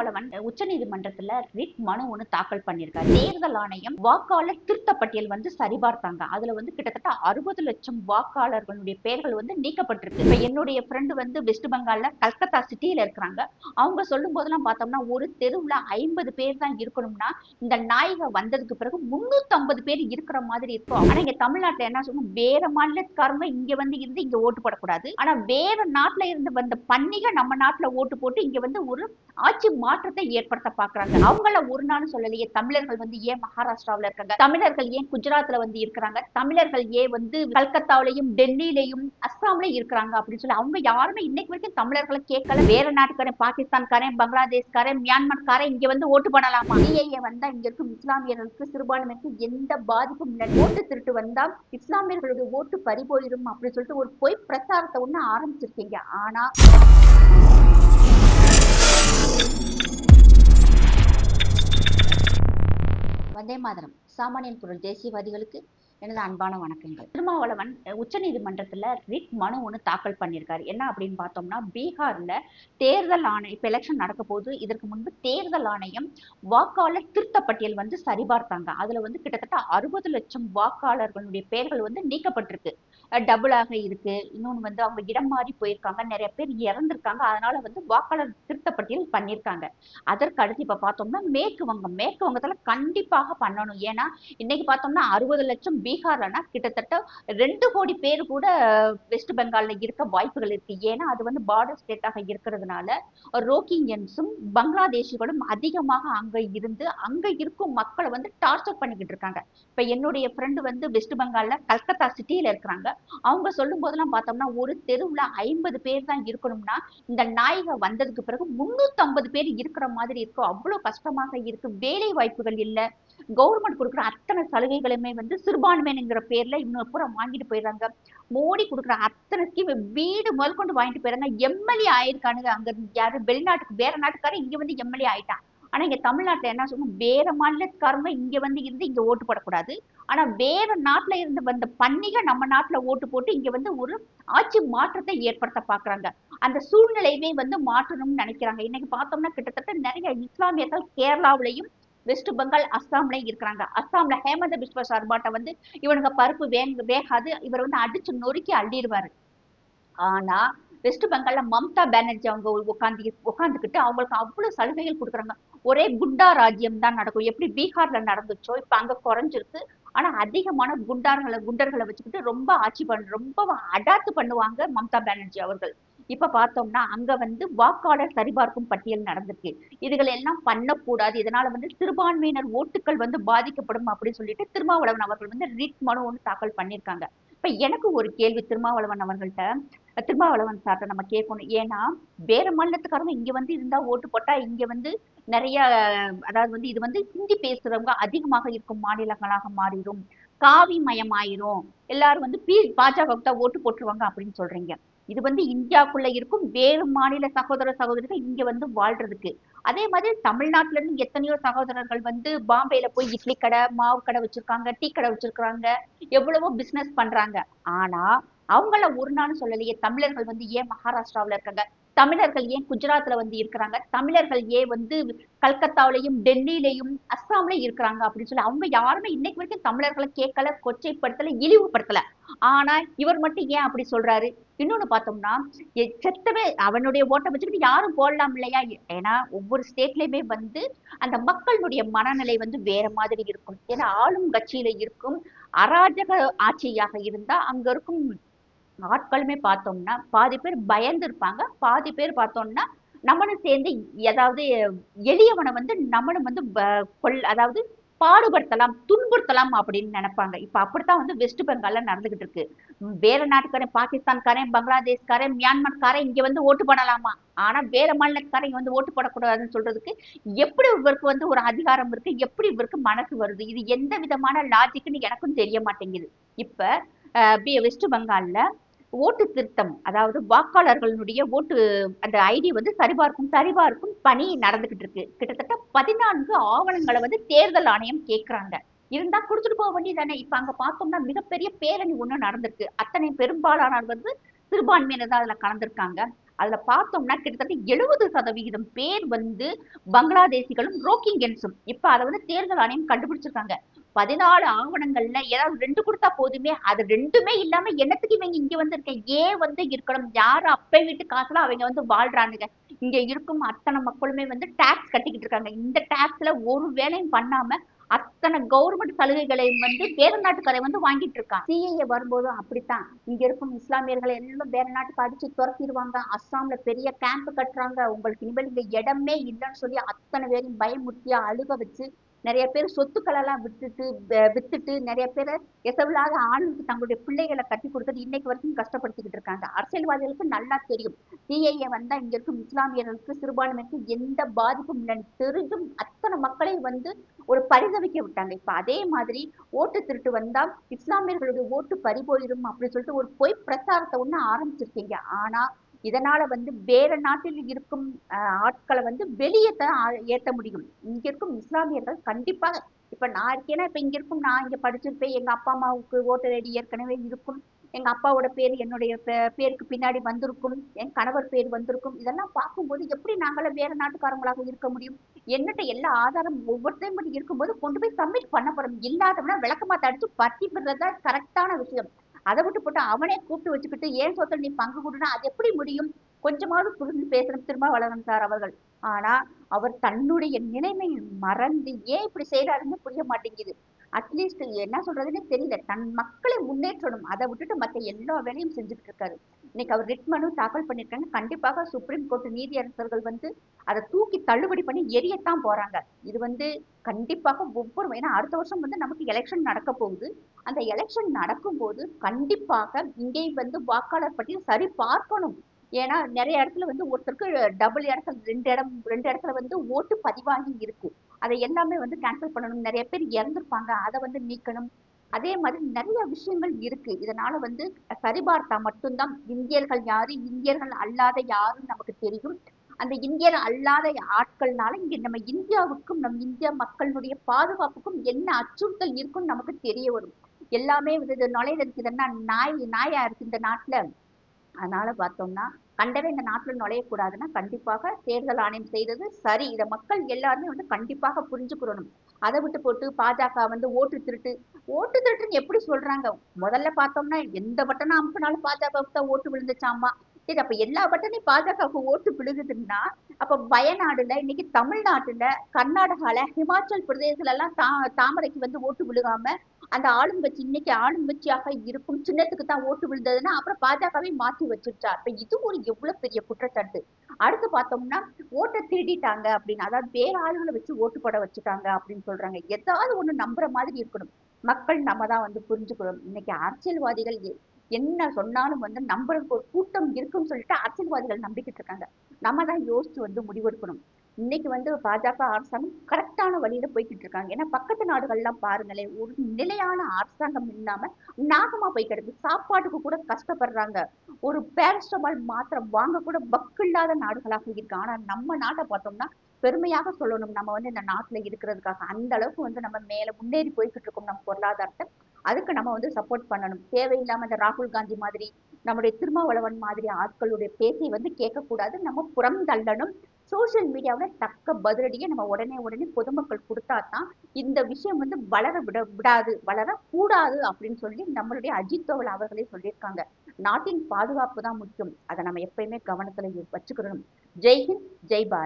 Thirumavalavan உச்சநீதிமன்றத்துல writ மனு ஒன்று தாக்கல் பண்ணியிருக்காரு. தேர்தல் ஆணையம் வாக்காளர் திருத்த பட்டியல் வந்து சரிபார்த்தாங்க. அதுல வந்து கிட்டத்தட்ட அறுபது லட்சம் வாக்காளர்களுடைய பெயர்கள் வந்து நீக்கப்பட்டிருக்கு. இப்ப என்னுடைய ஃப்ரெண்டு வந்து வெஸ்ட் பெங்கால்ல கல்கத்தா சிட்டியில இருக்கிறாங்க. அவங்க சொல்லும் போதெல்லாம் பார்த்தோம்னா ஒரு தெருவுல ஐம்பது பேர் தான் இருக்கணும்னா இந்த நாயக வந்ததுக்கு பிறகு முன்னூத்தி ஐம்பது பேர் இருக்கிற மாதிரி இருக்கும். ஆனா இங்க தமிழ்நாட்டுல என்ன சொல்லணும் வேற மாநிலத்துக்காரங்க இங்க வந்து இருந்து இங்க ஓட்டு போடக்கூடாது. ஆனா வேற நாட்டுல இருந்து வந்த பன்னிகை நம்ம நாட்டுல ஓட்டு போட்டு இங்க வந்து ஒரு ஆட்சி மாற்றத்தை ஏற்படுத்த பாக்குறாங்க அவங்கள ஒரு நாள் சொல்லலையே தமிழர்கள் வந்து ஏன் மகாராஷ்டிராவில இருக்காங்க? தமிழர்கள் ஏன் குஜராத்ல வந்து இருக்கிறாங்க? தமிழர்கள் ஏன் வந்து கல்கத்தாவிலையும் டெல்லியிலையும் அஸ்ஸாம்லயும் இருக்கிறாங்க அப்படின்னு சொல்லி அவங்க யாருமே இன்னைக்கு வரைக்கும் தமிழர்களை கேட்கல. வேற நாட்டுக்காரன் பாகிஸ்தான்காரன் பங்களாதேஷ்காரன் மியான்மர்காரன் இங்க வந்து ஓட்டு பண்ணலாமா சிஏஏ வந்தா இங்க இருக்கும் இஸ்லாமியர்களுக்கு சிறுபான்மைக்கு எந்த பாதிப்பும் இல்லை. ஓட்டு திருட்டு வந்தா இஸ்லாமியர்களுடைய ஓட்டு பறி போயிடும் அப்படின்னு சொல்லிட்டு ஒரு பொய் பிரச்சாரத்தை ஒண்ணு ஆரம்பிச்சிருக்கீங்க. ஆனா வந்தே மாதரம். சாமானியன் குரல் தேசியவாதிகளுக்கு எனது அன்பான வணக்கங்கள். திருமாவளவன் உச்சநீதிமன்றத்தில் ரிட் மனு ஒன்று தாக்கல் பண்ணியிருக்காரு. என்ன அப்படின்னு பார்த்தோம்னா பீகார்ல தேர்தல் ஆணையம் இப்போ எலெக்ஷன் நடக்க போது இதற்கு முன்பு தேர்தல் ஆணையம் வாக்காளர் திருத்த பட்டியல் வந்து சரிபார்த்தாங்க. அதுல வந்து கிட்டத்தட்ட அறுபது லட்சம் வாக்காளர்களுடைய பெயர்கள் வந்து நீக்கப்பட்டிருக்கு. டபுளாக இருக்கு. இன்னொன்று வந்து அவங்க இடம் மாறி போயிருக்காங்க. நிறைய பேர் இறந்துருக்காங்க. அதனால வந்து வாக்காளர் திருத்த பட்டியல் பண்ணியிருக்காங்க. அதற்கு அடுத்து இப்போ பார்த்தோம்னா மேற்கு வங்கம். மேற்கு வங்கத்தில் கண்டிப்பாக பண்ணணும். ஏன்னா இன்னைக்கு பார்த்தோம்னா அறுபது லட்சம் பீகார்லனா கிட்டத்தட்ட ரெண்டு கோடி பேர் கூட வெஸ்ட் பெங்காலில் இருக்க வாய்ப்புகள் இருக்கு. ஏன்னா அது வந்து பார்டர் ஸ்டேட்டாக இருக்கிறதுனால ரோக்கிங்கியன்ஸும் பங்களாதேஷிகளும் அதிகமாக அங்கே இருந்து அங்கே இருக்கும் மக்களை வந்து டார்ச்சர் பண்ணிக்கிட்டு இருக்காங்க. இப்போ என்னுடைய ஃப்ரெண்டு வந்து வெஸ்ட் பெங்காலில் கல்கத்தா சிட்டியில் இருக்கிறாங்க. அவங்க சொல்லும் போதெல்லாம் பார்த்தோம்னா ஒரு தெருவுல ஐம்பது பேர் தான் இருக்கணும்னா இந்த நாயக வந்ததுக்கு பிறகு முந்நூற்றம்பது பேர் இருக்கிற மாதிரி இருக்கும். அவ்வளவு கஷ்டமாக இருக்கு. வேலை வாய்ப்புகள் இல்ல. கவர்மெண்ட் கொடுக்குற அத்தனை சலுகைகளுமே வந்து சிறுபான்மைங்கிற பேர்ல இன்னொரு பூரா வாங்கிட்டு போயிடுறாங்க. மோடி கொடுக்குற அத்தனை ஸ்கீம் வீடு முதல் கொண்டு வாங்கிட்டு போயிடுறாங்க. எம்எல்ஏ ஆயிருக்கானுங்க. அங்க யாரு? வெளிநாட்டுக்கு வேற நாட்டுக்காரர் இங்க வந்து எம்எல்ஏ ஆயிட்டான். ஆனா இங்க தமிழ்நாட்டுல என்ன சொல்லணும் வேற மாநிலக்காரங்க இங்க வந்து இருந்து இங்க ஓட்டு போடக்கூடாது. ஆனா வேற நாட்டுல இருந்து வந்த பன்னிக நம்ம நாட்டுல ஓட்டு போட்டு இங்க வந்து ஒரு ஆட்சி மாற்றத்தை ஏற்படுத்த பாக்குறாங்க அந்த சூழ்நிலையவே வந்து மாற்றணும்னு நினைக்கிறாங்க. இன்னைக்கு பார்த்தோம்னா கிட்டத்தட்ட நிறைய இஸ்லாமியர்கள் கேரளாவிலையும் வெஸ்ட் பெங்கால் அஸ்ஸாம்லயும் இருக்கிறாங்க. அஸ்ஸாம்ல ஹேமந்த பிஸ்வ சர்மாட்ட வந்து இவனுங்க பருப்பு வேங்க வேகாது. இவர் வந்து அடிச்சு நொறுக்கி அள்ளிடுவாரு. ஆனா வெஸ்ட் பெங்கால்ல மம்தா பானர்ஜி அவங்க உட்காந்து உட்காந்துக்கிட்டு அவங்களுக்கு அவ்வளவு சலுகைகள் கொடுக்குறாங்க. ஒரே குண்டா ராஜ்யம் தான் நடக்கும். எப்படி பீகார்ல நடந்துச்சோ இப்ப அங்க குறைஞ்சிருக்கு. ஆனா அதிகமான குண்டார்களை குண்டர்களை வச்சுக்கிட்டு ரொம்ப ஆட்சி பண்ண ரொம்ப அடாத்து பண்ணுவாங்க மம்தா பானர்ஜி அவர்கள். இப்ப பார்த்தோம்னா அங்க வந்து வாக்காளர் சரிபார்க்கும் பட்டியல் நடந்திருக்கு. இதுகள் எல்லாம் பண்ணக்கூடாது. இதனால வந்து சிறுபான்மையினர் ஓட்டுகள் வந்து பாதிக்கப்படும் அப்படின்னு சொல்லிட்டு திருமாவளவன் அவர்கள் வந்து ரிட் மனு ஒன்று தாக்கல் பண்ணியிருக்காங்க. இப்ப எனக்கு ஒரு கேள்வி திருமாவளவன் அவர்கள்ட்ட. திருமாவளவன் சார்ட்ட நம்ம கேட்கணும். ஏன்னா வேற மாநிலத்துக்காரங்க இங்க வந்து இருந்தா ஓட்டு போட்டா இங்க வந்து நிறைய அதாவது வந்து இது வந்து ஹிந்தி பேசுறவங்க அதிகமாக இருக்கும் மாநிலங்களாக மாறிடும். காவி மயமாயிரும். எல்லாரும் வந்து பி பாஜகவுக்கு தான் ஓட்டு போட்டுருவாங்க அப்படின்னு சொல்றீங்க. இது வந்து இந்தியாவுக்குள்ள இருக்கும். வேறு மாநில சகோதர சகோதரிகள் இங்க வந்து வாழ்றதுக்கு. அதே மாதிரி தமிழ்நாட்டுல இருந்து எத்தனையோ சகோதரர்கள் வந்து பாம்பேல போய் இட்லி கடை மாவு கடை வச்சிருக்காங்க டீ கடை வச்சிருக்காங்க எவ்வளவோ பிசினஸ் பண்றாங்க. ஆனா அவங்கள ஒரு நாள் சொல்லலையே. தமிழர்கள் வந்து ஏன் மகாராஷ்டிராவில் இருக்காங்க? தமிழர்கள் ஏன் குஜராத்ல வந்து இருக்கிறாங்க? தமிழர்கள் ஏன் வந்து கல்கத்தாவிலையும் டெல்லியிலையும் அஸ்ஸாம்லயும் இருக்கிறாங்க அப்படின்னு சொல்லி அவங்க யாருமே இன்னைக்கு வரைக்கும் தமிழர்களை கேட்கல கொச்சைப்படுத்தல இழிவுபடுத்தல. ஆனா இவர் மட்டும் ஏன் அப்படி சொல்றாரு? இன்னொன்னு பார்த்தோம்னா செத்தவே அவனுடைய ஓட்டை வச்சுக்கிட்டு யாரும் போடலாம் இல்லையா? ஏன்னா ஒவ்வொரு ஸ்டேட்லயுமே வந்து அந்த மக்களுடைய மனநிலை வந்து வேற மாதிரி இருக்கும். ஏன்னா ஆளும் கட்சியில இருக்கும் அராஜக ஆட்சியாக இருந்தா அங்க இருக்கும் ஆட்களுமே பார்த்தோம்னா பாதி பேர் பயந்து இருப்பாங்க பாதி பேர் பார்த்தோம்னா நம்மளும் சேர்ந்து ஏதாவது எளியவனை வந்து நம்மளும் வந்து கொள் அதாவது பாடுபடுத்தலாம் துன்புறுத்தலாம் அப்படின்னு நினைப்பாங்க. இப்ப அப்படித்தான் வந்து வெஸ்ட் பெங்கால்ல நடந்துகிட்டு இருக்கு. வேற நாட்டுக்காரன் பாகிஸ்தான்காரன் பங்களாதேஷ்காரன் மியான்மர்காரன் இங்க வந்து ஓட்டு பண்ணலாமா ஆனா வேற மாநிலக்காரன் வந்து ஓட்டு போடக்கூடாதுன்னு சொல்றதுக்கு எப்படி இவருக்கு வந்து ஒரு அதிகாரம் இருக்கு? எப்படி இவருக்கு மனசு வருது? இது எந்த விதமான லாஜிக்னு எனக்கும் தெரிய மாட்டேங்குது. இப்ப வெஸ்ட் பெங்கால்ல ஓட்டு திருத்தம் அதாவது வாக்காளர்களுடைய ஓட்டு அந்த ஐடி வந்து சரிபார்க்கும் சரிபார்க்கும் பணி நடந்துகிட்டு இருக்கு. கிட்டத்தட்ட பதினான்கு ஆவணங்களை வந்து தேர்தல் ஆணையம் கேட்கிறாங்க இருந்தா கொடுத்துட்டு போக வேண்டியதானே? இப்ப அங்க பார்த்தோம்னா மிகப்பெரிய பேரணி ஒண்ணு நடந்திருக்கு. அத்தனை பெரும்பாலானவர் வந்து சிறுபான்மையினர் தான் அதுல கலந்திருக்காங்க. அதுல பார்த்தோம்னா கிட்டத்தட்ட எழுபது சதவிகிதம் பேர் வந்து பங்களாதேசிகளும் ரோக்கிங்கன்ஸும் இப்ப அதை வந்து தேர்தல் ஆணையம் கண்டுபிடிச்சிருக்காங்க. பதினாலு ஆவணங்கள்ல ஏதாவது ரெண்டு கொடுத்தா போதுமே அது ரெண்டுமே இல்லாம என்னத்துக்கு இவங்க இங்க வந்து இருக்க ஏன் வந்து இருக்கணும். யாரு அப்பை வீட்டு காசுல அவங்க வந்து வாழ்றானுங்க. இங்க இருக்கும் அத்தனை மக்களுமே வந்து டாக்ஸ் கட்டிக்கிட்டு இருக்காங்க. இந்த டாக்ஸ்ல ஒரு வேலையும் பண்ணாம அத்தனை கவர்மெண்ட் சலுகைகளையும் வந்து வேற நாட்டுக்காரை வந்து வாங்கிட்டு இருக்கான். சிஏஏ வரும்போதும் அப்படித்தான். இங்க இருக்கும் இஸ்லாமியர்களை எல்லாம் வேற நாட்டுக்கு அடிச்சு துரத்திடுவாங்க. அஸ்ஸாம்ல பெரிய கேம்ப் கட்டுறாங்க. உங்களுக்கு இனிமேல் இங்க இடமே இல்லைன்னு சொல்லி அத்தனை பேரையும் பயமுறுத்தியா அழுக வச்சு நிறைய பேர் சொத்துக்களை எல்லாம் விட்டுட்டு வித்துட்டு நிறைய பேர் எசவில்லாத ஆணுக்கு தங்களுடைய பிள்ளைகளை கட்டி கொடுத்தது இன்னைக்கு வரைக்கும் கஷ்டப்படுத்திக்கிட்டு இருக்காங்க. அரசியல்வாதிகளுக்கு நல்லா தெரியும். சிஐஏ வந்தா இங்க இருக்கும் இஸ்லாமியர்களுக்கு சிறுபான்மைக்கு எந்த பாதிப்பும் இல்லைன்னு தெரிஞ்சும் அத்தனை மக்களை வந்து ஒரு பரிதவிக்க விட்டாங்க. இப்ப அதே மாதிரி ஓட்டு திருட்டு வந்தா இஸ்லாமியர்களுடைய ஓட்டு பறி போயிடும் அப்படின்னு சொல்லிட்டு ஒரு பொய் பிரச்சாரத்தை ஒண்ணு ஆரம்பிச்சிருக்கீங்க. ஆனா இதனால வந்து வேற நாட்டில் இருக்கும் ஆட்களை வந்து வெளியே தான் ஆ- ஏத்த முடியும். இங்க இருக்கும் இஸ்லாமியர்கள் கண்டிப்பாக இப்ப நான் இருக்கேன்னா இப்ப இங்க இருக்கும் நான் இங்க படிச்சிருப்பேன் எங்க அப்பா அம்மாவுக்கு ஓட்டர் ஐடி ஏற்கனவே இருக்கும். எங்க அப்பாவோட பேர் என்னுடைய பே- பேருக்கு பின்னாடி வந்திருக்கும் என் கணவர் பேர் வந்திருக்கும் இதெல்லாம் பார்க்கும்போது எப்படி நாங்களும் வேற நாட்டுக்காரங்களாக இருக்க முடியும்? என்னட்ட எல்லா ஆதாரம் ஒவ்வொருத்தையும் படி இருக்கும்போது கொண்டு போய் சப்மிட் பண்ண போறோம். இல்லாதவனா விளக்கமாத்த அடிச்சு பத்தி விடுறதுதான் கரெக்டான விஷயம். அதை விட்டு போட்டு அவனே கூப்பிட்டு வச்சுக்கிட்டு ஏன் சொத்துல நீ பங்கு கொடுனா அது எப்படி முடியும்? கொஞ்சமாவது புரிஞ்சு பேசணும். திருமாவளவன் சார் அவர்கள். ஆனா அவர் தன்னுடைய நிலைமையை மறந்து ஏன் இப்படி செய்யறாருன்னு புரிய மாட்டேங்குது. அட்லீஸ்ட் என்ன சொல்றதுன்னு தெரியல. தன் மக்களை முன்னேற்றணும். அதை விட்டுட்டு மற்ற எல்லா வேலையும் செஞ்சுட்டு இருக்காரு இன்னைக்கு அவர் ரிட் மனு தாக்கல் பண்ணிருக்காங்க கண்டிப்பாக சுப்ரீம் கோர்ட் நீதியரசர்கள் வந்து அதை தூக்கி தள்ளுபடி பண்ணி எரியத்தான் போறாங்க. இது வந்து கண்டிப்பாக ஒவ்வொரு ஏன்னா அடுத்த வருஷம் வந்து நமக்கு எலெக்ஷன் நடக்க போகுது. அந்த எலெக்ஷன் நடக்கும்போது கண்டிப்பாக இங்கேயும் வந்து வாக்காளர் பட்டியல் சரி பார்க்கணும். ஏன்னா நிறைய இடத்துல வந்து ஒருத்தருக்கு டபுள் இடத்துல ரெண்டு இடம் ரெண்டு இடத்துல வந்து ஓட்டு பதிவாகி இருக்கு அதை எல்லாமே வந்து கேன்சல் பண்ணணும் நிறைய பேர் இறந்துருப்பாங்க. அதை வந்து நீக்கணும். அதே மாதிரி நிறைய விஷயங்கள் இருக்கு. இதனால வந்து சரிபார்த்தா மட்டும்தான் இந்தியர்கள் யாரு இந்தியர்கள் அல்லாத யாருன்னு நமக்கு தெரியும். அந்த இந்தியர் அல்லாத ஆட்கள்னால இங்க நம்ம இந்தியாவுக்கும் நம் இந்திய மக்களுடைய பாதுகாப்புக்கும் என்ன அச்சுறுத்தல் இருக்குன்னு நமக்கு தெரிய வரும். எல்லாமே வந்து இது நுழையிறதுக்கு என்ன நாய் நாயா இருக்கு இந்த நாட்டுல. அதனால பார்த்தோம்னா கண்டவே இந்த நாட்டுல நுழையக்கூடாதுன்னா கண்டிப்பாக தேர்தல் ஆணையம் செய்தது சரி. இதை மக்கள் எல்லாருமே வந்து கண்டிப்பாக புரிஞ்சுக்கிறணும் அதை விட்டு போட்டு பாஜக வந்து ஓட்டு திருட்டு. ஓட்டு திருட்டுன்னு எப்படி சொல்றாங்க? முதல்ல பார்த்தோம்னா எந்த பட்டனை அமுக்குனாலும் பாஜகவுக்கு தான் ஓட்டு விழுந்துச்சாமா? சரி அப்ப எல்லா பட்டனையும் பாஜகவுக்கு ஓட்டு விழுகுதுன்னா அப்ப வயநாடுல இன்னைக்கு தமிழ்நாட்டுல கர்நாடகால ஹிமாச்சல் பிரதேசல எல்லாம் தா தாமரைக்கு வந்து ஓட்டு விழுகாம அந்த ஆளுங்கட்சி இன்னைக்கு ஆளுங்கட்சியாக இருக்கும் சின்னத்துக்கு தான் ஓட்டு விழுந்ததுன்னா அப்புறம் பாஜகவே மாத்தி வச்சிருச்சா? அப்ப இது ஒரு எவ்வளவு பெரிய குற்றச்சாட்டு. அடுத்து பார்த்தோம்னா ஓட்டை திருடிட்டாங்க அப்படின்னு அதாவது வேற ஆளுகளை வச்சு ஓட்டு போட வச்சுட்டாங்க அப்படின்னு சொல்றாங்க. ஏதாவது ஒண்ணு நம்புற மாதிரி இருக்கணும். மக்கள் நம்ம தான் வந்து புரிஞ்சுக்கணும். இன்னைக்கு அரசியல்வாதிகள் எ- என்ன சொன்னாலும் வந்து நம்புறதுக்கு ஒரு கூட்டம் இருக்குன்னு சொல்லிட்டு அரசியல்வாதிகள் நம்பிக்கிட்டு இருக்காங்க. நம்ம தான் யோசிச்சு வந்து முடிவெடுக்கணும். இன்னைக்கு வந்து பாஜக அரசாங்கம் கரெக்டான வழியில போய்கிட்டு இருக்காங்க. ஏன்னா பக்கத்து நாடுகள்லாம் பாருங்களேன் ஒரு நிலையான அரசாங்கம் இல்லாம நாசமா போய் கிடக்கு சாப்பாட்டுக்கு கூட கஷ்டப்படுறாங்க. ஒரு பேரஸ்டமால் மாத்திரம் வாங்க கூட பக்கு இல்லாத நாடுகளாக இருக்கு. ஆனா நம்ம நாட்டை பார்த்தோம்னா பெருமையாக சொல்லணும். நம்ம வந்து இந்த நாட்டுல இருக்கிறதுக்காக. அந்த அளவுக்கு வந்து நம்ம மேல முன்னேறி போய்கிட்டு இருக்கோம் நம்ம பொருளாதாரத்தை. அதுக்கு நம்ம வந்து சப்போர்ட் பண்ணணும். தேவையில்லாம இந்த ராகுல் காந்தி மாதிரி நம்முடைய திருமாவளவன் மாதிரி ஆட்களுடைய பேச்சை வந்து கேட்கக்கூடாது. நம்ம புறம் தள்ளணும் சோசியல் மீடியாவில் தக்க பதிலடியை நம்ம உடனே உடனே பொதுமக்கள் கொடுத்தா தான் இந்த விஷயம் வந்து வளர விட விடாது வளரக்கூடாது அப்படின்னு சொல்லி நம்மளுடைய அஜித் தோவல் அவர்களே சொல்லியிருக்காங்க. நாட்டின் பாதுகாப்பு தான் முக்கியம். அதை நம்ம எப்பயுமே கவனத்துல வச்சுக்கிறணும் ஜெய்ஹிந்த் ஜெய் பாரத்.